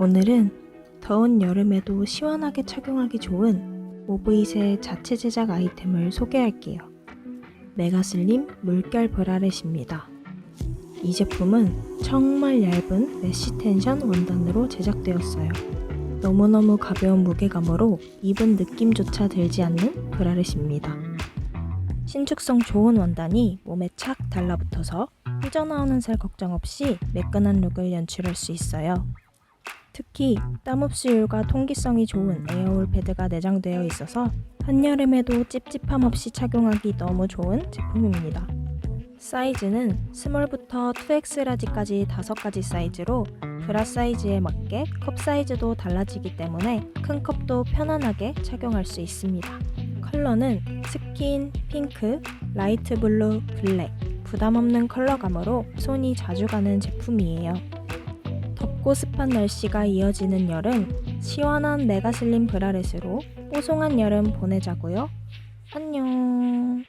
오늘은 더운 여름에도 시원하게 착용하기 좋은 오브잇의 자체 제작 아이템을 소개할게요. 메가슬림 물결 브라렛입니다. 이 제품은 정말 얇은 메쉬 텐션 원단으로 제작되었어요. 너무너무 가벼운 무게감으로 입은 느낌조차 들지 않는 브라렛입니다. 신축성 좋은 원단이 몸에 착 달라붙어서 삐져나오는 살 걱정 없이 매끈한 룩을 연출할 수 있어요. 특히 땀 흡수율과 통기성이 좋은 에어올 패드가 내장되어 있어서 한여름에도 찝찝함 없이 착용하기 너무 좋은 제품입니다. 사이즈는 스몰부터 2X 라지까지 5가지 사이즈로 브라 사이즈에 맞게 컵 사이즈도 달라지기 때문에 큰 컵도 편안하게 착용할 수 있습니다. 컬러는 스킨, 핑크, 라이트 블루, 블랙, 부담 없는 컬러감으로 손이 자주 가는 제품이에요. 덥고 습한 날씨가 이어지는 여름, 시원한 메가슬림 브라렛으로 뽀송한 여름 보내자고요. 안녕.